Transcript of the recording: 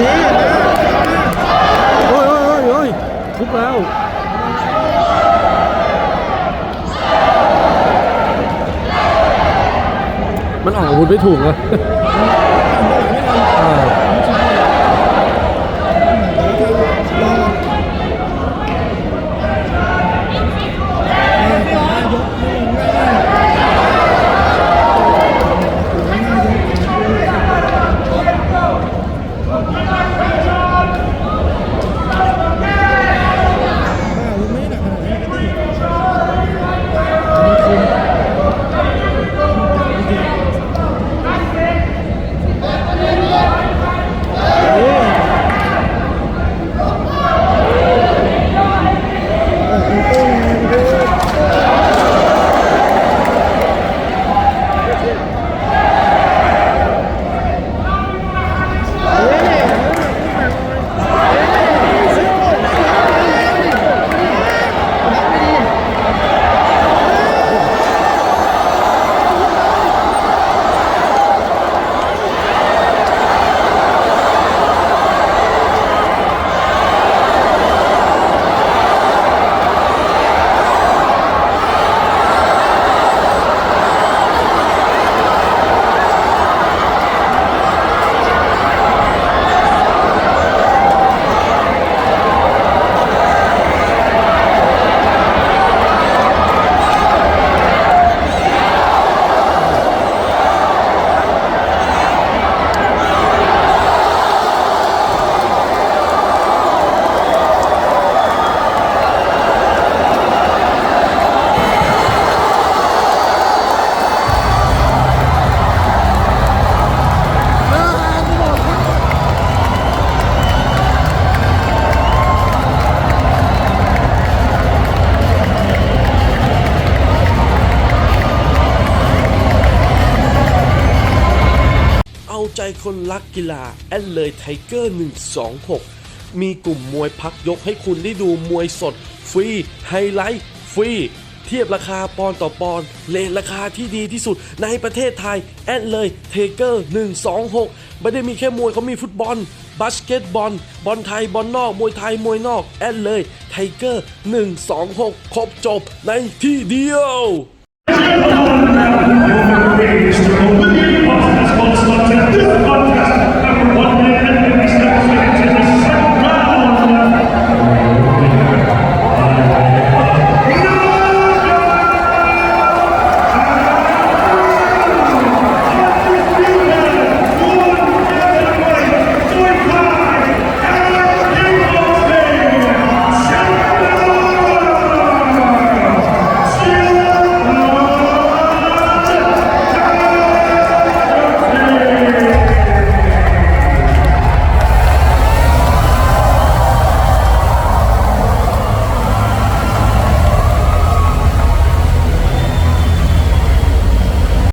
ดีนะโอ้ยโอ้ยโอ้ยโอ้ยทุบแล้วมันออกอาวุธไม่ถูกอะ ใจคนรักกีฬาแอดเลยไทเกอร์ 126 มีกลุ่มมวยพักยกให้คุณได้ดูมวยสด ฟรี ไฮไลท์ ฟรี เทียบราคาปอนต่อปอนเลทราคาที่ดีที่สุดในประเทศไทย แอดเลยไทเกอร์ 126 ไม่ได้มีแค่มวยเขามีฟุตบอลบาสเกตบอล บอลไทย บอลนอก มวยไทย มวยนอก แอดเลยไทเกอร์ 126 ครบจบในที่เดียว